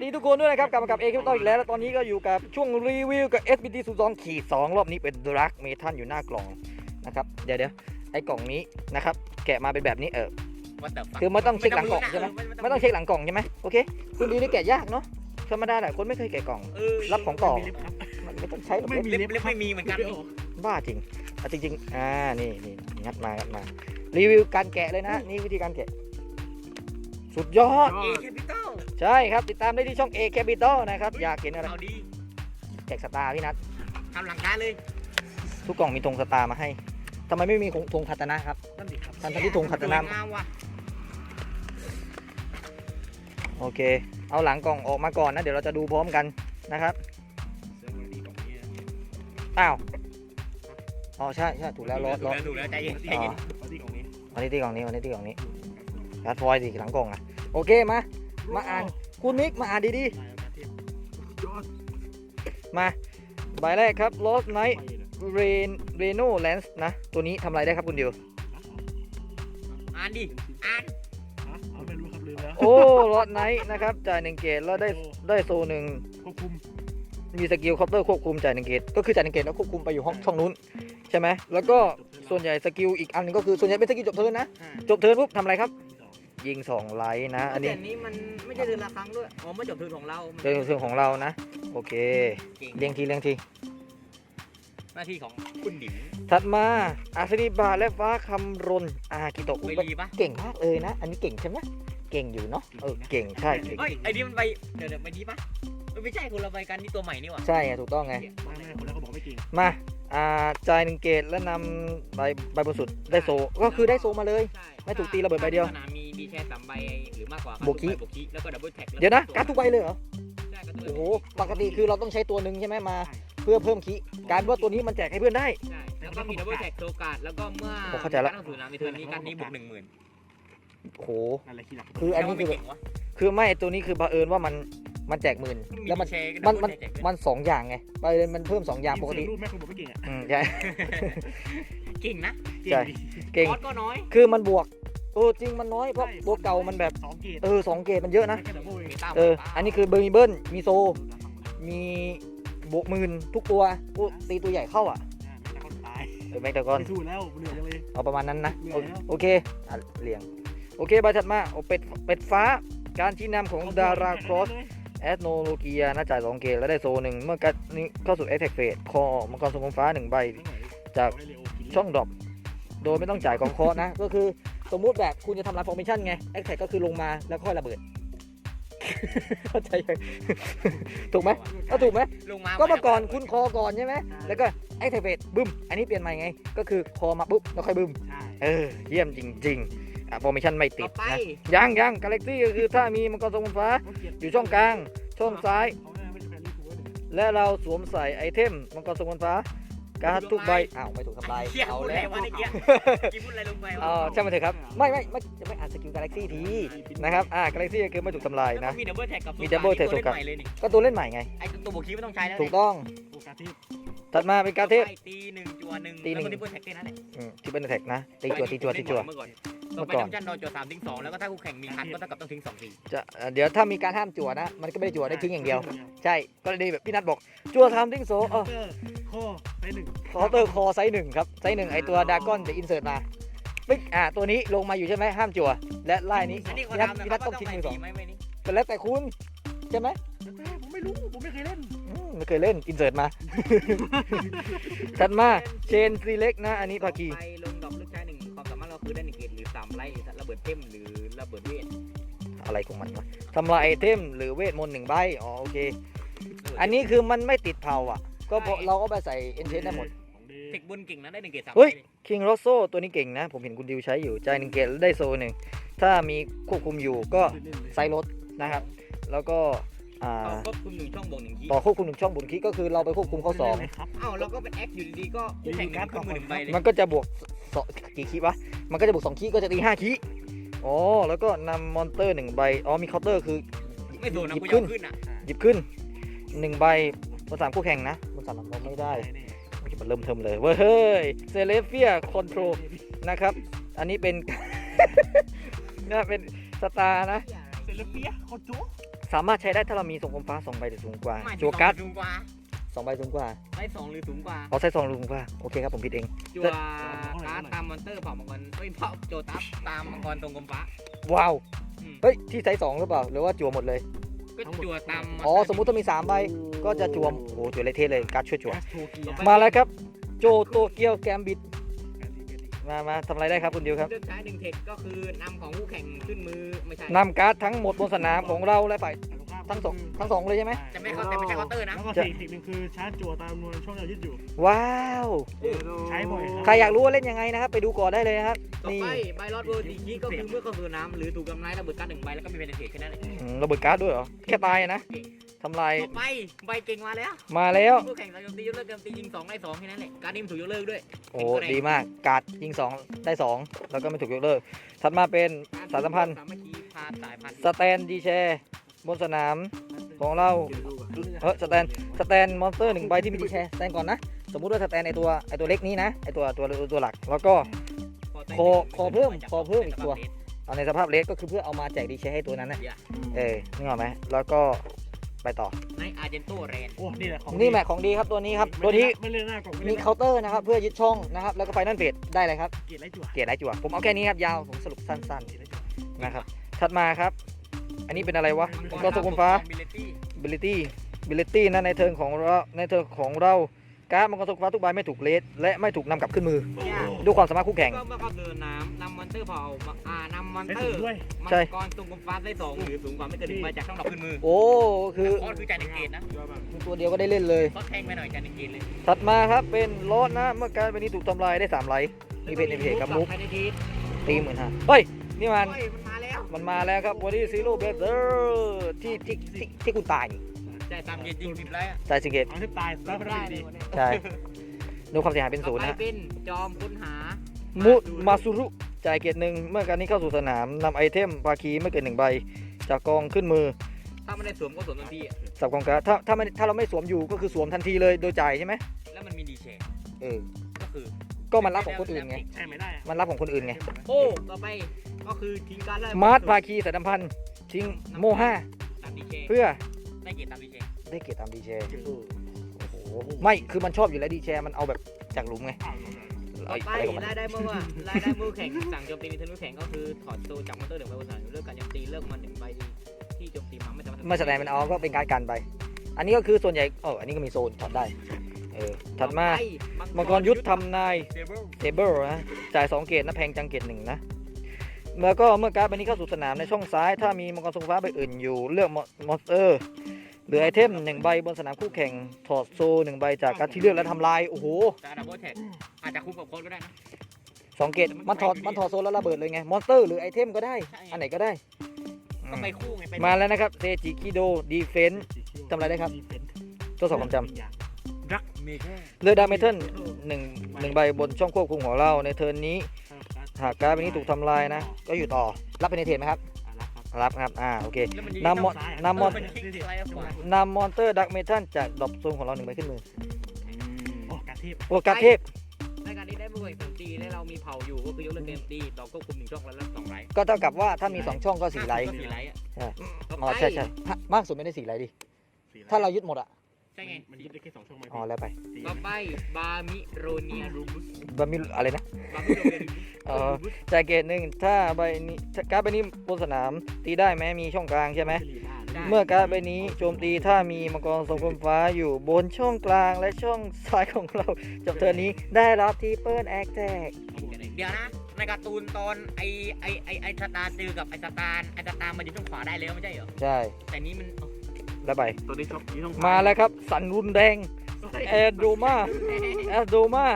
วัสดีทุกคนด้วยนะครับกลับมากับเอคิวต่ออีกแล้วแล้วตอนนี้ก็อยู่กับช่วงรีวิวกับ SBT 0 2ขีด2รอบนี้เป็นดรักเมทัลอยู่หน้ากล่องนะครับเดี๋ยวเดี๋ยวไอ้กล่องนี้นะครับแกะมาเป็นแบบนี้เออ What the fuck คือไม่ต้องเช็คหลังกล่องใช่ไหมไม่ไม่ต้องเช็คหลังกล่องใช่ไหมโอเคคุณดีนี่แกะยากเนาะธรรมดาแหละคนไม่เคยแกะกล่องเออรับของต่อไม่มีลิฟต์ครับมันไม่ต้องใช้หรอกไม่เว้ยมีเล็บเล็บไม่มีเหมือนกันลิฟต์ไม่ออกบ้าจริงอะจริงๆอ่านี่นี่งัดมางัดมารีวิวการแกะเลยนะนี่วิธีการแกะ สุดยอดเอแคปิตอล ใช่ครับติดตามได้ที่ช่อง A Capital นะครับอยากเห็นอะไรเอาดีแจกสตาร์พี่นัททำหลังการเลยทุกกล่องมีธงสตาร์มาให้ทำไมไม่มีธงคัตนะครับ นั่นดิครับทันทันที่ธงคัตนาสวยงามว่ะโอเค เอาหลังกล่องออกมาก่อนนะเดี๋ยวเราจะดูพร้อมกันนะครับเซอร์วันนี้ของนี้อ้าวอ๋อใช่ใช่ถูกแล้วรถถูรกถแล้วถูกแล้วใจเย็นใจอ๋อเย็นวันนี้ของนี้วันนี้ที่กล่องนี้วันนี้ที่กล่องนี้ยัดฟอยล์สิหลังกล่องอะโอเคมา มาอ่านคุณมิกมาอ่านดีลายอาการเทียบยอดๆมาใบแรกครับ Lost Night ไปเลย Rain Reno Lens นะ ตัวนี้ทำอะไรได้ครับคุณดิว อ่านดิ อ่านฮะเอาไม่รู้ครับลืมแล้วโอ้ Lost Night นะครับ จ่ายหนึ่งเกตแล้วได้ได้โซหนึ่งควบคุมมีสกิลเคาน์เตอร์ควบคุมจ่ายหนึ่งเกตก็คือจ่ายหนึ่งเกตแล้วควบคุมไปอยู่ห้องช่องนู้นใช่ไหมแล้วก็ส่วนใหญ่สกิลอีกอันหนึงก็คือส่วนใหญ่เป็นสกิลจบเทิร์นนะ จบเทิร์นปุ๊บทำอะไรครับ ยิงสองไลท์นะ อันนี้แต่นี้มันไม่ใช่เดือนละครั้งด้วย อ๋อไม่จบเทิร์นของเราเรื่องเรื่องของเรานะ โอเค เก่งเรียงทีเรียงที หน้าที่ของคุณดิมถัดมาอาสริบาและฟ้าคำรนอากิโตะไปรีปะเก่งมากเลยนะ อันนี้เก่งใช่ไหมเก่งอยู่เนาะเออเก่งใช่เก่งเฮ้ยไอ้นี่มันไปเดี๋ยวเดี๋ยวไปดีปะเออไม่ใช่คนละใบกันนี่ตัวใหม่นี่หว่าใช่ไงถูกต้องไงไม่ไม่คนแรกเขาบอกไม่จริงมาอ่าจ่ายหนึ่งเกตแล้วนำใบใบบนสุดได้โซก็คือได้โซมาเลย ใช่ไม่ถูกตีระเบิดใบเดียวถ้าสนามมี ดีแค่สามใบหรือมากกว่าโบกิโบกิแล้วก็ดับเบิลแท็กเดี๋ยวนะการดทุกใบเลยเหรอ ใช่ก็ทุกใบโอ้โห ปกติคือเราต้องใช้ตัวหนึ่งใช่ไหมมา เพื่อเพิ่มคีการว่าตัวนี้มันแจกให้เพื่อนได้ ใช่แล้วก็มีดับเบิลแท็กโซการ์ดแล้วก็เมื่อผมเข้าใจละ การต้องสูนน้ำในเทิร์นนี้การนี้บวกหนึ่งหมื่นโอ้โหอะไรขี้หลักคืออันนี้คือไม่เก่งวะคือไม่ตัวนี้คือบังเอิญว่ามันมันแจกหมื่นแล้วมัน แชร์มันมันแจกด้วยมันสองอย่างไงไปเลยมันเพิ่มสองอย่างปกติรูปแม่คนบอกไม่เก่งอะอืมใช่ เก่งนะเก่งใช่ดิเก่ง คอสก็น้อย คือมันบวก เออจริงมันน้อยเพราะตัวเก่ามันแบบสองเกตเออสองเกตมันเยอะนะแค่ดับเบิลเองเอออันนี้คือเบอร์มีเบิ้ลมีโซ มีบวกหมื่นทุกตัวอู้ตีตัวใหญ่เข้าอะแต่คนตายเออแม็กตะกอนไม่สู้แล้วเหนื่อยจังเลยเอาประมาณนั้นนะเหนื่โออยแล้วโอเคอะเรียงโอเคใบถัดมาโอเป็ดเป็ดฟ้าการชี้นำของดาราครอสแอดโนโลเกียน่าจ่ายสองเกตแล้วได้โซหนึ่งเมื่อการนี้เข้าสู่แอ t แทกเฟสคอมังกรทรงฟ้าหนึ่งใบ จากช่องดรอปโดยไม่ต้องจ่ายกองเคราะห์นะ ก็คือ สมมุติแบบคุณจะทำลายฟอร์เมชั่นไงแอ t แทกก็คือลงมาแล้วค่อยระเบิด เข้าใจไหมถูกไหมก็ถูกไหมลงมาก็เมื่อก่อนคุณคอก่อนใช่ไหมแล้วก็แอ t แทกเฟสบึ้มอันนี้เปลี่ยนใหม่ไง ก็คือคอมาปุ๊บแล้วค่อยบึ้มใช่เออเยี่ยมจริงๆอะฟอร์เมชั่นไม่ติต่อดไปนะยังยังกาแล็กซี่ก็คือถ้ามีมังกรทรงฟ้า อยู่ช่องกลางช่องซ้ายเขาไม่ไม่เป็นลิฟูหนึ่งและเราสวมใส่ไอเทมมังกรทรงฟ้า การ์ดทุกใบอ้าวไม่ถูกทำลายเหี้ยเอาพูดอะไรแล้ววะเมื่อกี้กี่พูดอะไรลงไปวะเออใช่ไหมเถอะครับไม่ไม่ไม่จะไม่อ่านสกิลกาแล็กซี่ทีนะครับอ่ากาแล็กซี่คือไม่ถูกทำลายแล้วนะก็มีดับเบิลแท็กกับมี double tag ตัวเล่นกับใหม่เลยนี่ก็ตัวเล่นใหม่ไง ไอ้ตัวโบกี้ไม่ต้องใช้แล้วถูกต้องโอกาสที่ถัดมาเป็นการเทพ ไปตีหนึ่งจัวหนึ่งตีหนึ่ง แล้วก็ดับเบิลแท็กแค่นั้นแหละอืมที่เป็นแท็กนะตีจัวตีจัวตีจัวเมื่อก่อนเมื่ต่ออก่อนไปน้ำจันทร์โดนจัวสามทิ้งสองแล้วก็ถ้าคู่แข่งมีคันก็เท่ากับต้องทิ้งสองทีจะเอ่อเดี๋ยวถ้ามีการห้ามจั่วนะมันก็ไม่ได้จั่วได้ทิ้งอย่างเดียว ใช่ก็เลยแบบพี่นัทบอกจั่วทำทิ้งโซเออ ข้อไปหนึ่งคอเตอร์คอไซส์หนึ่งครับ ไซส์หนึ่งไอตัวดากอนจะอินเสิร์ตมาปึ๊กอ่าตัวนี้ลงมาอยู่ใช่ไหมห้ามจั่วและไล่นี้อันนี้เขาพี่นัททำนะพี่คนัรัทบต้องว่าทิ้งต้องมือสองไหมไม่นี่ก็แล้วแต่คุณใช่ไหมผมไม่รู้ ผมไม่เคยเล่นอืมไม่เคยเล่นอินเสิร์ตมาถัดมาเชนซีเล็กนะ อันนี้ภาคีไปลงดอกลึกใช้หนึ่งความสามารถเราคือได้หนึ่งเกตหรือสามไลท์ระเบิดเต็มหรือระเบิดเวทอะไรของมันวะทำลายไอเทมหรือเวทมนต์หนึ่งใบอ๋อโอเค อันนี้คือมันไม่ติดเผาอะ ก็เพราะเราก็ไปใส่เอนเทนได้หมดของเดเทคบุญเก่งนะได้หนึ่งเกตสามเฮ้ยใบคิงโรโซตัวนี้เก่งนะ ผมเห็นคุณดิวใช้อยู่จ่ายหนึ่งเกตแล้วได้โซหนึ่ง ถ้ามีควบคุมอยู่ก็ไซส์รถนะครับ แล้วก็อ่าเขาควบคุมหนึ่งช่องบวกหนึ่งทีต่อควบคุมหนึ่งช่องบุญคีก็คือเราไปควบคุมเขาสองครับเอ้าเราก็เป็นแอคอยู่ดีๆก็คู่แข่งกันขึ้นมือหนึ่งใบเลยมันก็จะบวกสองกี่คีวะ มันก็จะบวกสองคีก็จะตีห้าคีอ๋อ แล้วก็นำมอนเตอร์หนึ่งใบ อ๋อมีเคาน์เตอร์คือ ไม่โดนนะหยิบกูขึ้ยนกขึ้นอะหยิบขึ้นหนึ่งใบบนสามคู่แข่งนะ บนสามเราไม่ได้มันเริ่มเทิมเลยเว้ยเฮ้ยเซเลเฟียคอนโทรนะครับ อันนี้เป็น น่าเป็นสตาร์นะ เซเลเปียโคโจเสามารถใช้ได้ถ้าเรามีทรงกลมฟ้าสองใบหรือสูงกว่าไม่จัวการ์ดสูงกว่าสองใบสูงกว่าไซส์สองหรือสูงกว่าเอาใช้สองหรือสูงกว่าโอเคครับผมผิดเองจัวการ์ดตามมอนเตอร์เผ่ามังกรเอ้ยเผ่าโจตัสตามมังกรตรงกลมฟ้าว้าวอืมเฮ้ยที่ไซส์สองหรือเปล่าหรือว่าจั่วหมดเลย ก็จัวตามอ๋อ สมมุติถ้ามีสามใบก็จะจั่วโอ้โหจั่วเละเทะเลยการ์ดช่วยจั่วแอสโทเกียมาแล้วครับ โจโตเกียวแกมบิด มามาทำอะไรได้ครับคุณดิวครับเลือกใช้หนึ่งเทคก็คือนำของคู่แข่งขึ้นมือไม่ใช่นำการ์ดทั้งหมดบนสนามของเราและฝ่าย ทั้งสองทั้งสองเลยใช่ไหม จะไม่เข้าแต่ไม่ใช่เคาน์เตอร์นะ แล้วก็สิ่งหนึ่งคือชาร์จจั่วตามจำนวนช่องเรายึดอยู่ ว้าว ใช้บ่อยครับใครอยากรู้ว่าเล่นยังไงนะครับ ไปดูก่อนได้เลยนะครับ ต่อนี่ไปใบลอดเวอร์ดีคีก็คือเมื่อเข้าสู่น้ำหรือถูกกำไรระเบิดการ์ดหนึ่งใบแล้วก็มีเพนเทคแค่นั้นเองอืมระเบิดการ์ดด้วยเหรอ แค่ตายอะนะทำลายต่อไปใบเก่งมาแล้วมาแล้วคู่แข่งเราโจมตียกเลิกโจมตียิงสองได้สองแค่นั้นแหละการนี้มันถูกยกเลิกด้วย โอ้ดีมากการ์ดยิงสองได้สองแล้วก็ไม่ถูกยกเลิก ถัดมาเป็น สารสัมพันธ์ สามัคคีพาสายพันธุ์สแตนดีแชร์ บนสนามของเราเฮ้ยสแตนสแตนมอนสเตอร์หนึ่งใบที่มีดีแชร์สแตนก่อนนะ สมมุติว่าสแตนไอตัวไอตัวเล็กนี้นะไอตัวตัวตัวหลัก แล้วก็ขอขอเพิ่มขอเพิ่มอีกตัวเอาในสภาพเล็กก็คือเพื่อเอามาแจกดีแชร์ให้ตัวนั้นนะเออนึกออกไหมแล้วก็ไปต่อในอาร์เจนโตเรนโอ้นี่แหละของนี่แม็กของดีครับตัวนี้ครับตัวนี้ไม่เล่นหน้ากล่องไม่มีเล่นเคาน์เตอร์นะครับเพื่อยึดช่องนะครับแล้วก็ไฟนั่นเบดได้เลยครับเกียรติไรจั่วเกียร์ไรจั่วผมเอาแค่นี้ครับยาวผมสรุปสั้นเกียรติไรจั่วๆนะครับถัดมาครับ อันนี้เป็นอะไรวะมังกรสุกุมฟ้า ability ability นะในเทิร์นของเราในเทิร์นของเราการ์ดมังกรสุกุมฟ้าทุกใบไม่ถูกเลสและไม่ถูกนำกลับขึ้นมือ ดูความสามารถคู่แข่ง ก็เมื่อเข้าสู่น้ำนำมอนเตอร์เผาอ่านำมอนใช้เตอสูงร์ด้วยมังใช่กรตรงกลมฟ้าได้สองหรือสูงกว่าไม่เกินหนึ่งใบจากช่องดอกขึ้นมือ โอ้ คือคอร์สคือจ่ายหนึ่งเกตนะตัวเดียวก็ได้เล่นเลยก็แทงไปหน่อยจ่ายหนึ่งเกตเลย ถัดมาครับเป็นลอดนะ เมื่อการเป็นนี้ถูกทำลายได้3ไลท์มีเพนเพกับมุกภายในทีสตีหมื่นห้าเฮ้ย นี่มันโอ้ย มันมาแล้วมันมาแล้วครับวันนี้ซีโร่เบเตอร์ที่ที่ที่ที่คุณตายนี่จ่ายตามเกตยิงสิบไล่อะตายสิงเกตเอาที่ตายแล้วไม่ได้เลดียวันนี้ใช่ดูความเสียหายเป็นศูนย์ต่อนะไปเป็นจอมค้นหา มุมาซุรุจ่ายเกตหนึ่งเมื่อการนี้เข้าสู่สนามนำไอเทมภาคีไม่เกินหนึ่งใบ จากกองขึ้นมือ ถ้าไม่ได้สวมก็สวมทันทีอะสับกองการ์ดถ้าถ้าไม่ถ้าเราไม่สวมอยู่ก็คือสวมทันทีเลยโดยจ่ายใช่ไหมแล้วมันมีดีเชนเออก็คือก็มันรับของคนอื่นไงใช่ไม่ได้อะมันรับของคนอื่นไงโอ้ต่อไป ก็คือทิ้งการไล่มาร์ทภาคีสายสัมพันธ์ทิ้งโมห้าตามดีเชนเพื่อได้เกตตามดีเชนได้เกตตามดีแชร์โอ้โหไม่คือมันชอบอยู่แล้วดีแชร์มันเอาแบบจากหลุมไงต่อไปอะไรของมันรายได้เมื่อว่ารายได้มือแข่งสั่งโจมตีมีธนูแข่งก็คือถอดตัวจากมอนเตอร์หนึ่งใบบนสนามเลิกการโจมตีเลิกมันหนึ่งใบที่โจมตีมาไม่สามารถไม่แสดงเป็นเอาก็เป็นการกันไป อันนี้ก็คือส่วนใหญ่เอออันนี้ก็มีโซนถอดได้เออถัดมามังกรยุทธทำนายเซเบิลเทเบิลนะจ่าย2เกตนะแพงจังเกตหนึ่งนะ แล้วก็เมื่อการ์ดใบนี้เข้าสู่สนามในช่องซ้าย ถ้ามีมังกรทรงฟ้าใบอื่นอยู่เลือกมอนสเตอร์หรือไอเทมหนึ่งใบบนสนามคู่แข่งถอดโซหนึ่งใบจากการดที่เลือกและทำลายโอ้โหจะดับเบิลแท็กอาจจะคุ้มกับโค้ดก็ได้นะสองเกตมันถอดมันถอดโซแล้วระเบิดเลยไงมอนสเตอร์หรือไอเทมก็ได้ อันไหนก็ได้อืก็มไปคู่ไงไปมาแล้วนะครับเซจิคิโดดีเฟนทำอะไรได้ครับทดสอบความจำรักเมแค่เลือกดาเมทัลหนึ่งหนึ่งใบบนช่องควบคุมของเราในเทิร์นนี้ หากการ์ดใบนี้ถูกทำลายนะ ก็อยู่ต่อ รับเป็นเทนไหมครับ รับครับ อ่า โอเคแล้วมันนำมอนนำมอนเป็นคลิกอะไรอะขวานนำมอนเตอร์ดักเมทัลจากดรอปโซนของเราหนึ่งใบขึ้นมือโอ้กาเทพโอกาสเทพในการที่ได้มือแข่งโจมตีและเรามีเผาอยู่ก็คือยกเลิกเกมตีดอกควบคุมหนึ่งช่องแล้วรับสองไลท์ก็เท่ากับว่าถ้ามี2ช่องก็4ไลท์ก็สี่ไลท์อะใช่ต่ออ๋อไปใช่ใช่ฮะมากสุดไม่ได้4ไลท์ดิ ถ้าเรายึดหมดอะใช่ไง มันยึดได้แค่สองช่องไหมอ๋อแล้วไปต่อไปบามิโรเนียรูบุสบามิอะไรนะบามิโรเนียรูบุสเออจ่ายเกตหนึ่งถ้าใบนี้ถ้าการ์ดใบนี้บนสนามตีได้แม้มีช่องกลางใช่ไหมได้เมื่อการ์ดใบนี้โจมตีถ้ามีมังกรทรงกลมฟ้าอยู่บนช่องกลางและช่องซ้ายของเราจบเทิร์นนี้ได้รับทีเปิลแอคแท็กเดี๋ยวนะในการ์ตูนตอนไอไอไอไอสตาร์เจอกับไอสตาร์ไอสตาร์มันอยู่ช่องขวาได้แล้วไม่ใช่เหรอ ใช่ แต่นี้มันแล้วไปตัวนี้ช่องนี้ช่องมาแล้วครับ สันรุนแดงแอดโดมาแอดโดมา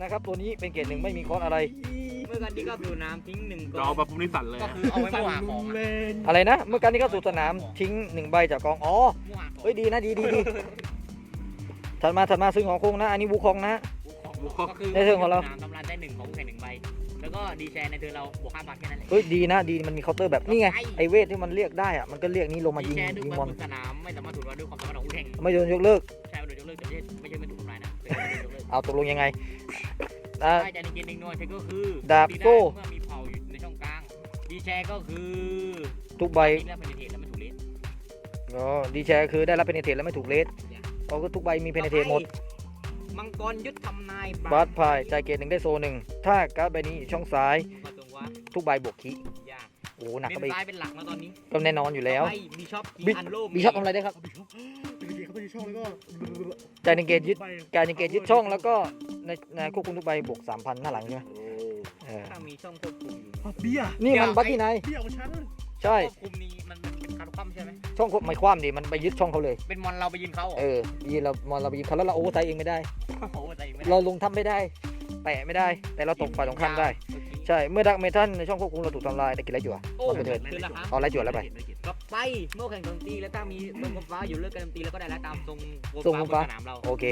นะครับตัวนี้เป็นเกรดหนึ่งไม่มีคอร์สอะไร เมื่อกันที่ก็ดูน้ำทิ้งหนึ่งจอแบบผมนี่สั่นเลยก็คือเอาไว้มั่วหาของเลอะนอะไรนะ เมื่อการนี้เข้าสู่สนามทิ้งหนึ่งใบจากกอง อ๋อมั่วหาของเฮ้ยดีนะดีดีดีถัดมาถัดมาซึ่งของคงนะ อันนี้วูคองนะ ก็คือในเรื่องของเรา น้ำทำลายได้หนึ่งของแข่งหนึ่งใบ แล้วก็ดีแชร์ในเธอเราบวกห้าบาทแค่นั้นแหละ เฮ้ยดีนะดีมันมีเคาน์เตอร์แบบนี่ไงไอเวทที่มันเรียกได้อะมันก็เรียกนี้ลงมาดียิงแชร์ด้วยยิงบมอนนสนามไม่สามารถถูกวัดด้วยความสามารถของคู่แข่งไม่โดนยกเลิก ใช่โดยยกเลิกแต่ไม่ใช่ไม่ใช่ไม่ถูกทำลายนะเป็นการยกเลิกเอาตกลงยังไง อ่าได้จากในเกมหนึ่งหน่วยใช้ก็คือดาบโซ่ เมื่อมีเผาอยู่ในช่องกลางดีแชร์ก็คือทุกใบทิ้งแล้วเป็นเหตุแล้วมันถูกเละอ๋อดีแชร์คือได้รับเพนเทตแล้วไม่ถูกเลสก็คือทุกใบมีเพนเทตหมด มังกรยุทธทำนายบาสพายจ่ายเกตหนึ่งได้โซหนึ่งถ้าการ์ดใบนี้อยู่ช่องซ้าย มาตรงว่าทุกใบบวกคียากโอ้โหหนักเป็ก็ไปนซ้ายเป็นหลักแล้วตอนนี้ก็แน่นอนอยู่แล้ว ต่อไปบีชอปบิอันโลบีชอบทำอะไรได้ครับเอาไปช่องเป็นเกียร์เขาไปช่องแล้วก็จ่ายหนึ่งเกตยึดไปการหนึ่งเกตยึดช่องแล้วก็ ในในควบคุมทุกใบบวกสามพันหน้าหลังใช่ไหมเออถ้ามีช่องควบคุมอยู่เอาเบียร์นี่มันบัคกี้ไนเบียร์ของฉันใช่ควบคุมนี้มันมันเป็นการคว่ำใช่ไหมช่องควบไม่คว่ำดิมันไปยึดช่องเขาเลย เป็นมอนเราไปยิงเขาเหรอเออยีเรามอนเราไปยิงเขาแล้วเราโอเวอร์ไซด์เองไม่ได้โอ้โหใจไม่ได้เราลงทับไม่ได้แตะไม่ได้ แต่เราตกฝ่ายตรงข้ามได้โอเคใช่เมื่อดักเมทัลในช่องควบคุมเราถูกทำลายได้กินไรจั่วโอ้มันเป็นเถิดคือราคาเอาไรจั่วแล้วไปกลับไปเมื่อแข่งโจมตีแล้วถ้ามีลมฟ้าอยู่เลือกการโจมตีแล้วก็ได้แล้วตามทรงทรงบนฟ้าสนามเราโอเค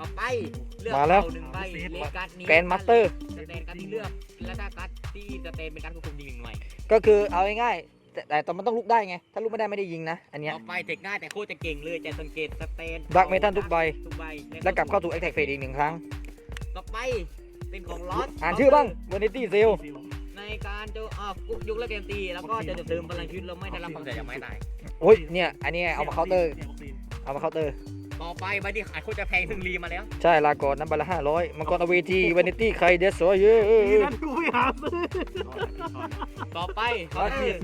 ต่อไปเลือกมาแล้ว เอหนึ่งใบเลขการ์ดนี้แกรนด์มาสเตอร์สเตนการ์ดที่เลือกแล้วถ้าการ์ดที่สเตนเป็นการควบคุมยิงหนึ่งหน่วยก็ก็คือเอาง่ายๆแต่แต่ตอนมันต้องลุกได้ไง ถ้าลุกไม่ได้ไม่ได้ยิงนะ อันเนี้ย ต่อไปเทคง่ายแต่โคตรจะเก่งเลยจะสังเกตสเตนดักเมทัลทุกใบ ทุกใบแล้วกลับเข้าสู่แอคแท็กเฟสอีกหนึ่งครั้ง ต่อไปเป็นของลอสอ่านชื่อบ้างเวนิตี้เซลในการจะอ่ากุกยุกและเกมตีแล้วก็จะเติมพลังชีวิตเราไม่ได้รับความเสียหายไม่ตายโอ้ยเนี่ยอันนี้เอามาเคาน์เตอร์เอามาเคาน์เตอร์ ต่อไปใบที่ขายโคตรจะแพงซึ่งรีมาแล้วใช่ ลาก่อนน้ำใบละห้าร้อยมังกรอเวจีเวนิตี้ใครเดสโซเยอนี่นั่นกูไม่หาซื้อต่อไป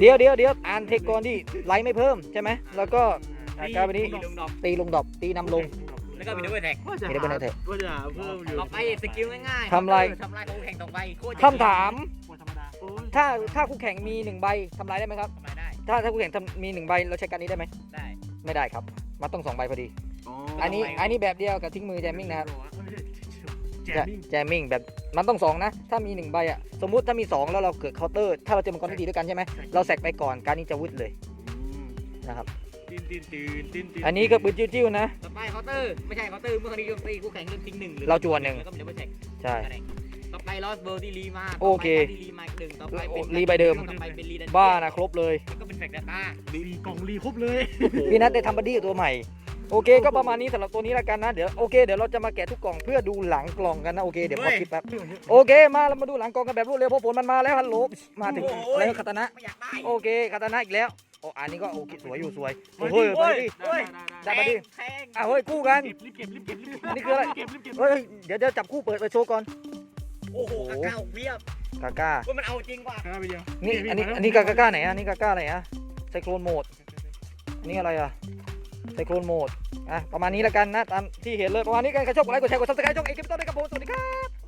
เดี๋ยวเดี๋ยวเดี๋ยวอ่านเทคก่อนดิไลท์ไม่เพิ่มใช่ไหมแล้วก็อาการวันนี้มีลงดอกตีลงดอกตีนำลง แล้วก็มีด้วยแท็กว่าจะไม่ได้เป็นอะไรว่าจะหาเพิ่มอยู่ต่อไปสกิลง่ายๆทำลายทำลายของแข่งต่อไปโคตรจะคำถามวันธรรมดาโอ้ยถ้าถ้าคู่แข่งมีหนึ่งใบทำลายได้ไหมครับทำลายได้ถ้าถ้าคู่แข่งทำมีหนึ่งใบเราใช้การนี้ได้ไหมได้ไม่ได้ครับมันต้องสองใบพอดี อ๋ออันนี้ไปอันนี้แบบเดียวกับทิ้งมือแจมมิ่งนะครับแจมมิ่งแจมมิ่งแบบมันต้องสองนะ ถ้ามีหนึ่งใบอะสมมุติถ้ามีสองแล้วเราเกิดเคาน์เตอร์ถ้าเราเจอมังกรที่ดีด้วยกันใช่ไหมเราแสกไปก่อนการนี้จะวุดเลยนะครับตีนตีนตีนตีนตีนอันนี้ก็ปืนจิ้วๆนะต่อไปเคาน์เตอร์ไม่ใช่เคาน์เตอร์เมื่อครั้งนี้โจมตีคู่แข่งเลือกทิ้งหนึ่งหรือเราจวนหนึ่งแล้วก็มีดับเบิลแท็กใช่ต่อไปลอสเบอร์ที่รีมาโอเคต่อไปที่รีมาอีกหนึ่งต่อไปเป็นรีใบเดิมต่อไปเป็นรีดันบ้านะครบเลยแล้วก็เป็นแฟกดาต้ารีกล่องรีครบเลยพี่นัทได้ทำบัดดี้ตัวใหม่ โอเคก็ประมาณนี้สำหรับตัวนี้แล้วกันนะเดี๋ยวโอเคเดี๋ยวเราจะมาแกะทุกกล่องเพื่อดูหลังกล่องกันนะโอเคเดี๋ยวพอคลิปแป๊บโอเคมาเรามาดูหลังกล่องกันแบบรวดเร็วเพราะฝนมันมาแล้วฮัลโหลมาถึงแล้วคาตานะไม่อยากได้โอเคคาตานะอีกแล้วโอ้อันนี้ก็โอเคสวยอยู่สวยโอ้โหเฮ้เฮ้ยยได้ได้ได้บัดดี้แพงอะเฮ้ยคู่กันรีบเก็บรีบเก็บรีบเก็บอันนี้คืออะไรเก็บรีบเก็บเฮ้ยเดี๋ยวเดี๋ยวจับคู่เปิดไปโชว์ก่อนโอ้โหกาก้าเพียบกาก้าว่ามันเอาจริงว่ะไปเดียวนี่อันนี้อันนี้กาก้าไหนอะอันนี่กาก้าอะไรอะไซโคลนโหมดอันนี่อะไรอะ ไซโคลนโหมดอะประมาณนี้แล้วกันนะตามที่เห็นเลยประมาณนี้กันใครชอบกดไลค์กดแชร์กดซับสไครต์ช่องเอ็กซ์ต้นด้วยครับผมสวัสดีครับ